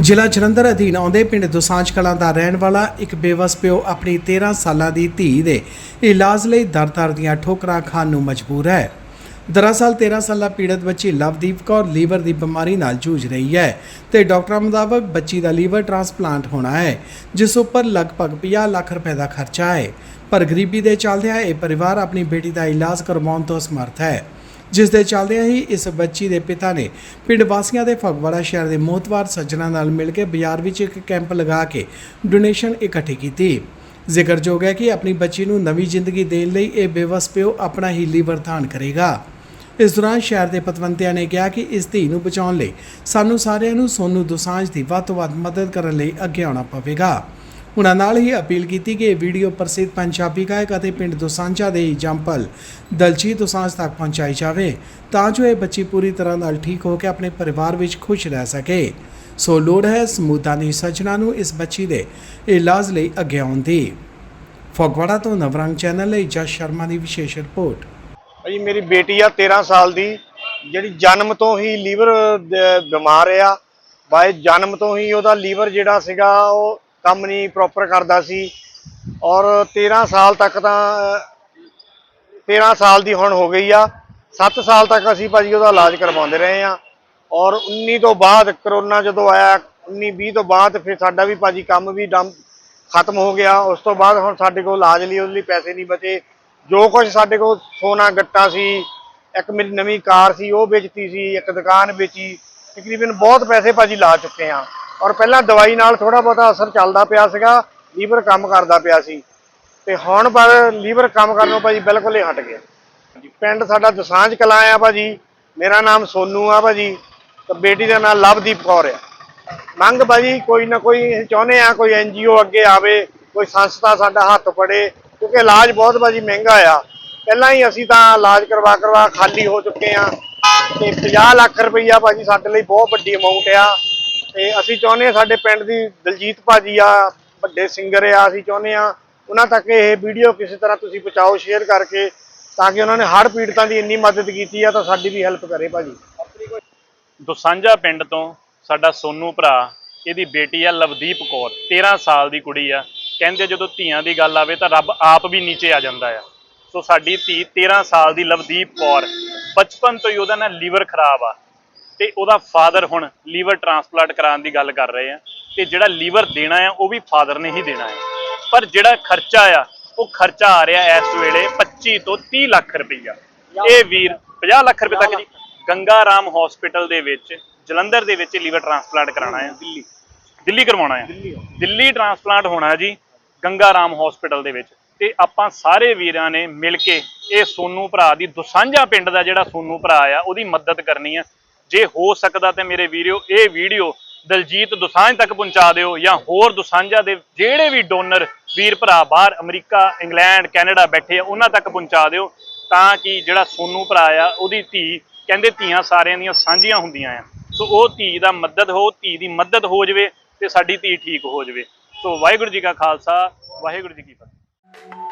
ਜ਼ਿਲ੍ਹਾ ਜਲੰਧਰ ਅਧੀਨ ਆਉਂਦੇ ਪਿੰਡ ਦੁਸਾਂਝ ਕਲਾਂ ਦਾ ਰਹਿਣ ਵਾਲਾ ਇੱਕ ਬੇਵਸ ਪਿਓ ਆਪਣੀ 13 ਸਾਲਾਂ ਦੀ ਧੀ ਦੇ ਇਲਾਜ ਲਈ ਦਰ-ਦਰ ਦੀਆਂ ਠੋਕਰਾਂ ਖਾਣ ਨੂੰ ਮਜਬੂਰ ਹੈ। ਦਰਅਸਲ 13 ਸਾਲਾ ਪੀੜਤ ਬੱਚੀ ਲਵਦੀਪ ਕੌਰ ਲੀਵਰ ਦੀ ਬਿਮਾਰੀ ਨਾਲ ਜੂਝ ਰਹੀ ਹੈ ਤੇ ਡਾਕਟਰਾਂ ਮੁਤਾਬਕ ਬੱਚੀ ਦਾ ਲੀਵਰ ਟ੍ਰਾਂਸਪਲਾਂਟ ਹੋਣਾ ਹੈ, ਜਿਸ ਉੱਪਰ ਲਗਭਗ 50 ਲੱਖ ਰੁਪਏ ਦਾ ਖਰਚਾ ਹੈ। ਪਰ ਗਰੀਬੀ ਦੇ ਚੱਲਦਿਆਂ ਇਹ ਪਰਿਵਾਰ ਆਪਣੀ ਬੇਟੀ ਦਾ ਇਲਾਜ ਕਰਵਾਉਣ ਤੋਂ ਅਸਮਰਥ ਹੈ। ਜਿਸ ਦੇ ਚੱਲਦਿਆਂ ਹੀ ਇਸ ਬੱਚੀ ਦੇ ਪਿਤਾ ਨੇ ਪਿੰਡ ਵਾਸੀਆਂ ਦੇ ਫਗਵਾੜਾ ਸ਼ਹਿਰ ਦੇ ਮੋਹਤਵਾਰ ਸੱਜਣਾਂ ਨਾਲ ਮਿਲ ਕੇ ਬਾਜ਼ਾਰ ਵਿੱਚ ਇੱਕ ਕੈਂਪ ਲਗਾ ਕੇ ਡੋਨੇਸ਼ਨ ਇਕੱਠੀ ਕੀਤੀ। ਜ਼ਿਕਰਯੋਗ ਹੈ ਕਿ ਆਪਣੀ ਬੱਚੀ ਨੂੰ ਨਵੀਂ ਜ਼ਿੰਦਗੀ ਦੇਣ ਲਈ ਇਹ ਬੇਵਸ ਪਿਓ ਆਪਣਾ ਹੀ ਲੀਵਰ ਦਾਨ ਕਰੇਗਾ। ਇਸ ਦੌਰਾਨ ਸ਼ਹਿਰ ਦੇ ਪਤਵੰਤਿਆਂ ਨੇ ਕਿਹਾ ਕਿ ਇਸ ਧੀ ਨੂੰ ਬਚਾਉਣ ਲਈ ਸਾਨੂੰ ਸਾਰਿਆਂ ਨੂੰ ਸੋਨੂ ਦੋਸਾਂਝ ਦੀ ਵੱਧ ਤੋਂ ਵੱਧ ਮਦਦ ਕਰਨ ਲਈ ਅੱਗੇ ਆਉਣਾ ਪਵੇਗਾ। ਉਹਨਾਂ ਨਾਲ ਹੀ ਅਪੀਲ ਕੀਤੀ ਕਿ ਇਹ ਵੀਡੀਓ ਪ੍ਰਸਿੱਧ ਪੰਜਾਬੀ ਗਾਇਕ ਅਤੇ ਪਿੰਡ ਦੋਸਾਂਝਾ ਦੇ ਜੰਪਲ ਦਲਜੀਤ ਦੁਸਾਂਝ ਤੱਕ ਪਹੁੰਚਾਈ ਜਾਵੇ, ਤਾਂ ਜੋ ਇਹ ਬੱਚੀ ਪੂਰੀ ਤਰ੍ਹਾਂ ਨਾਲ ਠੀਕ ਹੋ ਕੇ ਆਪਣੇ ਪਰਿਵਾਰ ਵਿੱਚ ਖੁਸ਼ ਰਹਿ ਸਕੇ। ਸੋ ਲੋੜ ਹੈ ਸਮੂਦਾਨੀ ਸੱਜਣਾ ਨੂੰ ਇਸ ਬੱਚੀ ਦੇ ਇਲਾਜ ਲਈ ਅੱਗੇ ਆਉਣ ਦੀ। ਫਗਵਾੜਾ ਤੋਂ ਨਵਰੰਗ ਚੈਨਲ ਲਈ ਜਸ ਸ਼ਰਮਾ ਦੀ ਵਿਸ਼ੇਸ਼ ਰਿਪੋਰਟ। ਭਾਜੀ ਮੇਰੀ ਬੇਟੀ ਆ 13 ਸਾਲ ਦੀ, ਜਿਹੜੀ ਜਨਮ ਤੋਂ ਹੀ ਲੀਵਰ ਬਿਮਾਰ ਆ ਬਾਏ ਜਨਮ ਤੋਂ ਹੀ ਉਹਦਾ ਲੀਵਰ ਜਿਹੜਾ ਸੀਗਾ ਉਹ ਕੰਮ ਨਹੀਂ ਪ੍ਰੋਪਰ ਕਰਦਾ ਸੀ। ਔਰ 13 ਸਾਲ ਤੱਕ ਤਾਂ ਅਹ, 13 ਸਾਲ ਦੀ ਹੁਣ ਹੋ ਗਈ ਆ। 7 ਸਾਲ ਤੱਕ ਅਸੀਂ ਭਾਜੀ ਉਹਦਾ ਇਲਾਜ ਕਰਵਾਉਂਦੇ ਰਹੇ ਆ। ਔਰ 19 ਤੋਂ ਬਾਅਦ ਕਰੋਨਾ ਜਦੋਂ ਆਇਆ 19 20 ਤੋਂ ਬਾਅਦ ਫਿਰ ਸਾਡਾ ਵੀ ਭਾਜੀ ਕੰਮ ਵੀ ਡੰਮ ਖਤਮ ਹੋ ਗਿਆ। ਉਸ ਤੋਂ ਬਾਅਦ ਹੁਣ ਸਾਡੇ ਕੋਲ ਇਲਾਜ ਲਈ ਉਹਦੇ ਲਈ ਪੈਸੇ ਨਹੀਂ ਬਚੇ। ਜੋ ਕੁਝ ਸਾਡੇ ਕੋਲ ਸੋਨਾ ਗੱਟਾ ਸੀ ਇੱਕ ਮੇਰੀ ਨਵੀਂ ਕਾਰ ਸੀ ਉਹ ਵੇਚਤੀ ਸੀ ਇੱਕ ਦੁਕਾਨ ਵੇਚੀ। ਤਕਰੀਬਨ ਬਹੁਤ ਪੈਸੇ ਭਾਜੀ ਲਾ ਚੁੱਕੇ ਆ। ਔਰ ਪਹਿਲਾਂ ਦਵਾਈ ਨਾਲ ਥੋੜਾ ਬਹੁਤਾ ਅਸਰ ਚੱਲਦਾ ਪਿਆ ਸੀਗਾ ਲੀਵਰ ਕੰਮ ਕਰਦਾ ਪਿਆ ਸੀ। ਤੇ ਹੁਣ ਪਰ ਲੀਵਰ ਕੰਮ ਕਰਨੋਂ ਭਾਜੀ ਬਿਲਕੁਲ ਹੀ ਹਟ ਗਿਆ। ਪਿੰਡ ਸਾਡਾ ਦਸਾਂਝ ਕਲਾਂ ਆ ਭਾਜੀ ਮੇਰਾ ਨਾਮ ਸੋਨੂ ਆ ਭਾਜੀ ਤੇ ਬੇਟੀ ਦਾ ਨਾਮ ਲਵਦੀਪ ਕੌਰ ਆ। ਮੰਗ ਭਾਜੀ ਕੋਈ ਨਾ ਕੋਈ ਚਾਹੁੰਦੇ ਆ ਕੋਈ ਐਨਜੀਓ ਅੱਗੇ ਆਵੇ ਕੋਈ ਸੰਸਥਾ ਸਾਡਾ ਹੱਥ ਫੜੇ ਕਿਉਂਕਿ ਇਲਾਜ ਬਹੁਤ ਭਾਜੀ ਮਹਿੰਗਾ ਆ। ਪਹਿਲਾਂ ਹੀ ਅਸੀਂ ਤਾਂ ਇਲਾਜ ਕਰਵਾ ਕਰਵਾ ਖਾਲੀ ਹੋ ਚੁੱਕੇ ਆ ਤੇ 50 ਲੱਖ ਰੁਪਈਆ ਭਾਜੀ ਸਾਡੇ ਲਈ ਬਹੁਤ ਵੱਡੀ ਅਮਾਉਂਟ ਆ। ਤੇ ਅਸੀਂ ਚਾਹੁੰਦੇ ਆ ਸਾਡੇ ਪਿੰਡ ਦੀ ਦਲਜੀਤ ਭਾਜੀ ਆ, ਵੱਡੇ ਸਿੰਗਰ ਆ, ਅਸੀਂ ਚਾਹੁੰਦੇ ਆ ਉਹਨਾਂ ਤੱਕ ਇਹ ਵੀਡੀਓ ਕਿਸੇ ਤਰ੍ਹਾਂ ਤੁਸੀਂ ਪਹੁੰਚਾਓ ਸ਼ੇਅਰ ਕਰਕੇ ਤਾਂ ਕਿ ਉਹਨਾਂ ਨੇ ਹੜ੍ਹ ਪੀੜਤਾਂ ਦੀ ਇੰਨੀ ਮਦਦ ਕੀਤੀ ਆ, ਤਾਂ ਸਾਡੀ ਵੀ ਹੈਲਪ ਕਰੇ ਭਾਜੀ। ਦੁਸਾਂਝਾ ਪਿੰਡ ਤੋਂ ਸਾਡਾ ਸੋਨੂ ਭਰਾ, ਇਹਦੀ ਬੇਟੀ ਆ ਲਵਦੀਪ ਕੌਰ 13 ਸਾਲ ਦੀ ਕੁੜੀ ਆ। ਕਹਿੰਦੇ ਜਦੋਂ ਧੀਆਂ ਦੀ ਗੱਲ ਆਵੇ ਤਾਂ ਰੱਬ ਆਪ ਵੀ ਨੀਚੇ ਆ ਜਾਂਦਾ ਆ। ਸੋ ਸਾਡੀ ਧੀ 13 ਸਾਲ ਦੀ ਲਵਦੀਪ ਕੌਰ, ਬਚਪਨ ਤੋਂ ਹੀ ਉਹਦਾ ਨਾ ਲੀਵਰ ਖਰਾਬ ਆ। ਤੇ ਉਹਦਾ ਫਾਦਰ ਹੁਣ ਲੀਵਰ ਟ੍ਰਾਂਸਪਲਾਂਟ ਕਰਾਉਣ ਦੀ ਗੱਲ ਕਰ ਰਹੇ ਆ ਤੇ ਜਿਹੜਾ ਲੀਵਰ ਦੇਣਾ ਆ ਉਹ ਵੀ ਫਾਦਰ ਨੇ ਹੀ ਦੇਣਾ ਹੈ ਪਰ ਜਿਹੜਾ ਖਰਚਾ ਆ ਉਹ ਖਰਚਾ ਆ ਰਿਹਾ ਇਸ ਵੇਲੇ 25 ਤੋਂ 30 ਲੱਖ ਰੁਪਈਆ। ਇਹ ਵੀਰ 50 ਲੱਖ ਰੁਪਏ ਤੱਕ ਜੀ ਗੰਗਾ ਰਾਮ ਹਸਪੀਟਲ ਦੇ ਵਿੱਚ ਜਲੰਧਰ ਦੇ ਵਿੱਚ ਲੀਵਰ ਟ੍ਰਾਂਸਪਲਾਂਟ ਕਰਾਉਣਾ ਹੈ ਦਿੱਲੀ। ਦਿੱਲੀ ਕਰਵਾਉਣਾ ਹੈ ਦਿੱਲੀ ਟ੍ਰਾਂਸਪਲਾਂਟ ਹੋਣਾ ਜੀ ਗੰਗਾ ਰਾਮ ਹਸਪੀਟਲ ਦੇ ਵਿੱਚ। ਤੇ ਆਪਾਂ ਸਾਰੇ ਵੀਰਾਂ ਨੇ ਮਿਲ ਕੇ ਇਹ ਸੋਨੂ ਭਰਾ ਦੀ ਦੁਸਾਂਝਾ ਪਿੰਡ ਦਾ ਜਿਹੜਾ ਸੋਨੂ ਭਰਾ ਆ ਉਹਦੀ ਮਦਦ ਕਰਨੀ ਆ। ਜੇ ਹੋ ਸਕਦਾ ਤੇ ਮੇਰੇ ਵੀਰਿਓ, ਇਹ ਵੀਡੀਓ ਦਲਜੀਤ ਦੁਸਾਂਝ ਤੱਕ ਪਹੁੰਚਾ ਦਿਓ ਜਾਂ ਹੋਰ ਦੁਸਾਂਝਾ ਦੇ ਜਿਹੜੇ ਵੀ ਡੋਨਰ ਵੀਰ ਭਰਾ ਬਾਹਰ ਅਮਰੀਕਾ, ਇੰਗਲੈਂਡ, ਕੈਨੇਡਾ ਬੈਠੇ ਆ, ਉਹਨਾਂ ਤੱਕ ਪਹੁੰਚਾ ਦਿਓ ਤਾਂ ਕਿ ਜਿਹੜਾ ਸੋਨੂ ਭਰਾ ਆ, ਉਹਦੀ ਧੀ, ਕਹਿੰਦੇ ਧੀਆਂ ਸਾਰਿਆਂ ਦੀਆਂ ਸਾਂਝੀਆਂ ਹੁੰਦੀਆਂ ਆ। ਸੋ ਉਹ ਧੀ ਦਾ ਮਦਦ ਹੋ, ਧੀ ਦੀ ਮਦਦ ਹੋ ਜਵੇ ਤੇ ਸਾਡੀ ਧੀ ਠੀਕ ਹੋ ਜਵੇ। ਸੋ ਵਾਹਿਗੁਰੂ ਜੀ ਕਾ ਖਾਲਸਾ, ਵਾਹਿਗੁਰੂ ਜੀ ਕੀ ਫਤਿਹ।